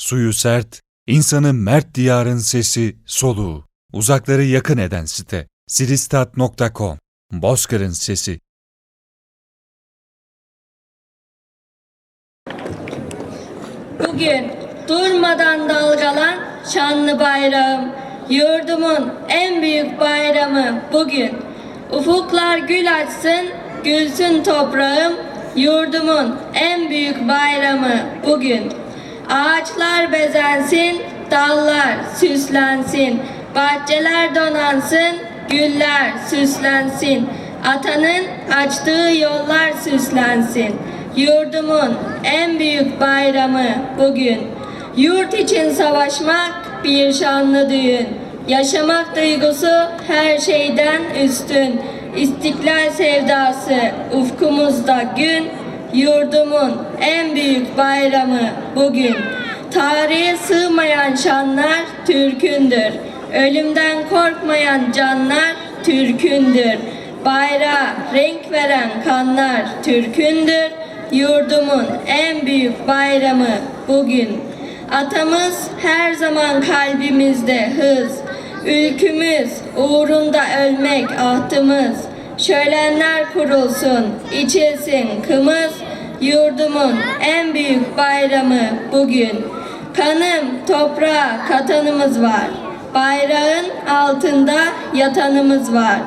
Suyu sert, insanı mert diyarın sesi, soluğu. Uzakları yakın eden site. siristat.com Bozkır'ın sesi. Bugün durmadan dalgalan şanlı bayrağım. Yurdumun en büyük bayramı bugün. Ufuklar gül açsın, gülsün toprağım. Yurdumun en büyük bayramı bugün. Ağaçlar bezensin, dallar süslensin. Bahçeler donansın, güller süslensin. Atanın açtığı yollar süslensin. Yurdumun en büyük bayramı bugün. Yurt için savaşmak bir şanlı düğün. Yaşamak duygusu her şeyden üstün. İstiklal sevdası ufkumuzda gün. Yurdumun en büyük bayramı bugün. Tarihe sığmayan şanlar Türk'ündür. Ölümden korkmayan canlar Türk'ündür. Bayrağa renk veren kanlar Türk'ündür. Yurdumun en büyük bayramı bugün. Atamız her zaman kalbimizde hız. Ülkümüz uğrunda ölmek ahtımız. Şölenler kurulsun, içilsin kımız. Yurdumun en büyük bayramı bugün. Kanım toprağa katanımız var. Bayrağın altında yatanımız var.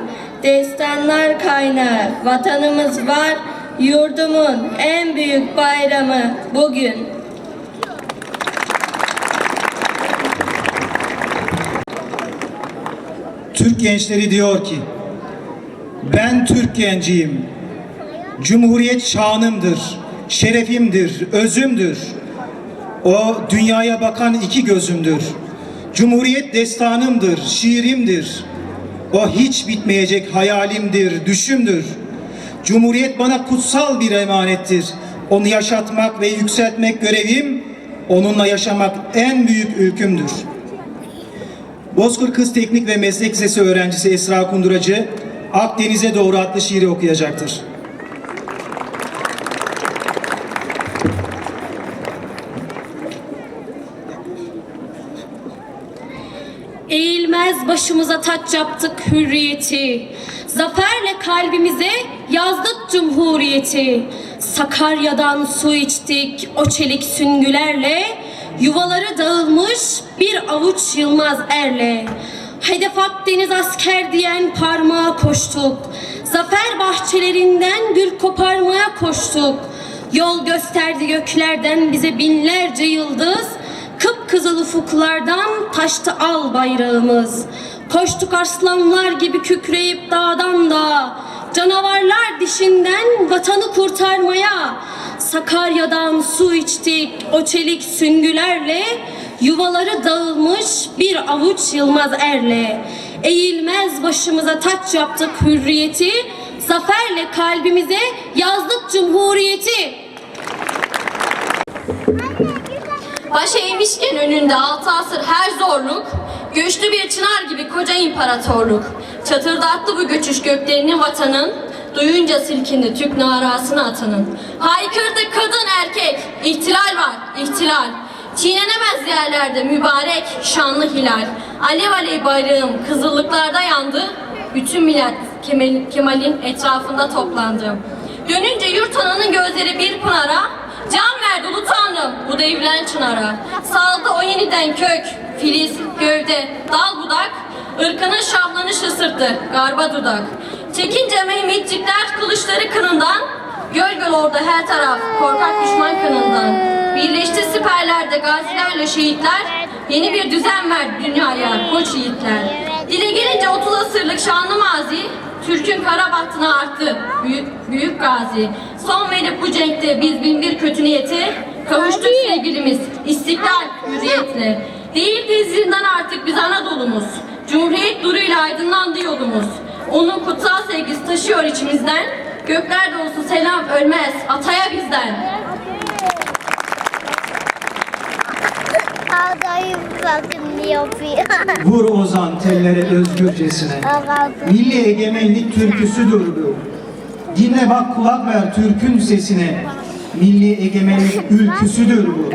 Destanlar kaynağı vatanımız var. Yurdumun en büyük bayramı bugün. Türk gençleri diyor ki, ben Türk genciyim. Cumhuriyet şanımdır, şerefimdir, özümdür. O dünyaya bakan iki gözümdür. Cumhuriyet destanımdır, şiirimdir. O hiç bitmeyecek hayalimdir, düşümdür. Cumhuriyet bana kutsal bir emanettir. Onu yaşatmak ve yükseltmek görevim, onunla yaşamak en büyük ülkümdür. Bozkır Kız Teknik ve Meslek Lisesi öğrencisi Esra Kunduracı Akdeniz'e doğru adlı şiiri okuyacaktır. Eğilmez başımıza taç yaptık hürriyeti. Zaferle kalbimize yazdık cumhuriyeti. Sakarya'dan su içtik o çelik süngülerle. Yuvaları dağılmış bir avuç Yılmaz erle. Hedef Akdeniz asker diyen parmağa koştuk. Zafer bahçelerinden gül koparmaya koştuk. Yol gösterdi göklerden bize binlerce yıldız. Kıpkızıl ufuklardan taştı al bayrağımız. Koştuk arslanlar gibi kükreyip dağdan da. Canavarlar dişinden vatanı kurtarmaya. Sakarya'dan su içtik o çelik süngülerle. Yuvaları dağılmış bir avuç Yılmaz erle. Eğilmez başımıza taç yaptık hürriyeti. Zaferle kalbimize yazdık cumhuriyeti. Başa eğmişken önünde altı asır her zorluk, göçlü bir çınar gibi koca imparatorluk. Çatırdattı bu göçüş göklerinin vatanın, duyunca silkindi Türk narasını atanın. Haykırdı kadın erkek, ihtilal var, ihtilal. Çiğnenemez yerlerde mübarek, şanlı hilal. Alev alev bayrağım kızıllıklarda yandı, bütün millet Kemal- Kemal'in etrafında toplandı. Dönünce yurt ananın gözleri bir pınara, Can verdi ulu tanrım bu devrilen çınara. Saldı o yeniden kök, filiz, gövde, dal budak. ırkının şahlanış ısırttı garba dudak. Çekince Mehmetçikler kılıçları kınından. Göl göl orada her taraf korkak düşman kanından. Birleşti siperlerde gazilerle şehitler. Yeni bir düzen verdi dünyaya koç yiğitler. Dile gelince 30 asırlık şanlı mazi Türk'ün kara bahtına arttı büyük, büyük gazi. Son verip bu cenkte biz bin bir kötü niyeti kavuştuk sevgilimiz istiklal hürriyetle. Değildi zindan artık biz Anadolu'muz. Cumhuriyet duruyla aydınlandı yolumuz. Onun kutsal sevgisi taşıyor içimizden. Gökler dolusu selam ölmez ataya bizden. Ağdayım bakın yapıyor. Vur ozan tellere özgürcesine. Milli egemenlik türküsüdür bu. Dinle bak kulak ver Türk'ün sesine. milli egemenlik ülküsüdür bu.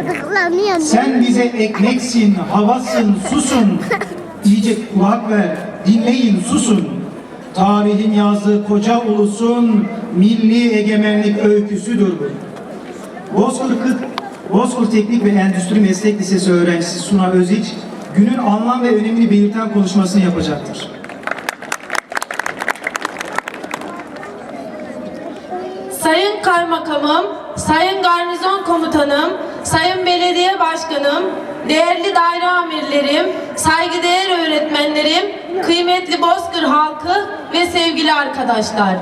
Sen bize ekmeksin, havasın, susun. İyice kulak ver, dinleyin, susun. Tarihin yazdığı koca ulusun milli egemenlik öyküsüdür bu. Bozkır, Bozkır Teknik ve Endüstri Meslek Lisesi öğrencisi Suna Öziç, günün anlam ve önemini belirten konuşmasını yapacaktır. Sayın Kaymakamım, Sayın Garnizon Komutanım, Sayın Belediye Başkanım, değerli daire amirlerim, saygıdeğer öğretmenlerim, kıymetli Bozkır halkı ve sevgili arkadaşlar.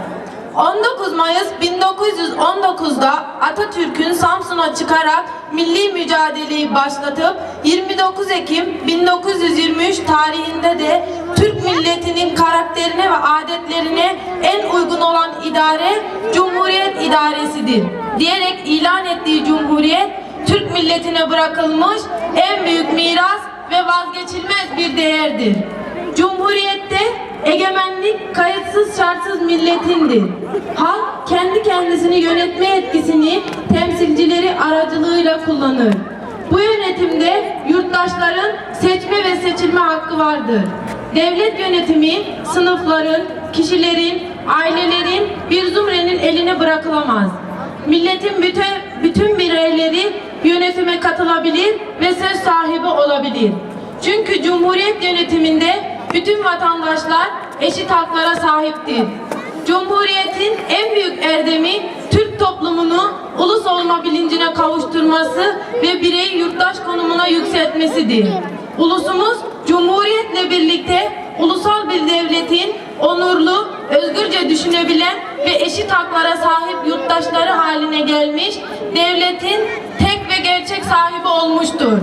19 Mayıs 1919'da Atatürk'ün Samsun'a çıkarak milli mücadeleyi başlatıp 29 Ekim 1923 tarihinde de Türk milletinin karakterine ve adetlerine en uygun olan idare Cumhuriyet idaresidir diyerek ilan ettiği Cumhuriyet Türk milletine bırakılmış en büyük miras ve vazgeçilmez bir değerdir. Cumhuriyette egemenlik kayıtsız şartsız milletindir. Halk kendi kendisini yönetme etkisini temsilcileri aracılığıyla kullanır. Bu yönetimde yurttaşların seçme ve seçilme hakkı vardır. Devlet yönetimi sınıfların, kişilerin, ailelerin bir zümrenin eline bırakılamaz. Milletin bütün, bütün bireyleri yönetime katılabilir ve söz sahibi olabilir. Çünkü Cumhuriyet yönetiminde bütün vatandaşlar eşit haklara sahiptir. Cumhuriyetin en büyük erdemi Türk toplumunu ulus olma bilincine kavuşturması ve bireyi yurttaş konumuna yükseltmesidir. Ulusumuz Cumhuriyetle birlikte ulusal bir devletin onurlu, özgürce düşünebilen ve eşit haklara sahip yurttaşları haline gelmiş, devletin tek ve gerçek sahibi olmuştur.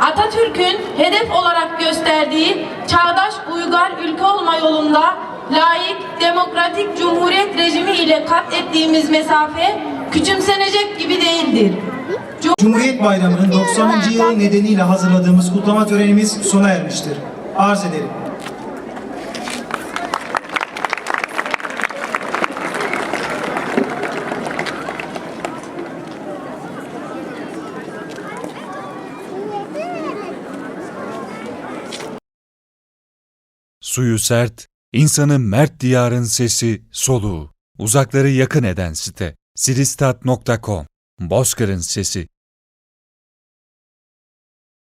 Atatürk'ün hedef olarak gösterdiği çağdaş uygar ülke olma yolunda layık, demokratik cumhuriyet rejimi ile kat ettiğimiz mesafe küçümsenecek gibi değildir. Cumhuriyet Bayramı'nın 90. yılı nedeniyle hazırladığımız kutlama törenimiz sona ermiştir. Arz ederim. Suyu sert, insanı mert diyarın sesi, soluğu. Uzakları yakın eden site. siristat.com Bozkır'ın sesi.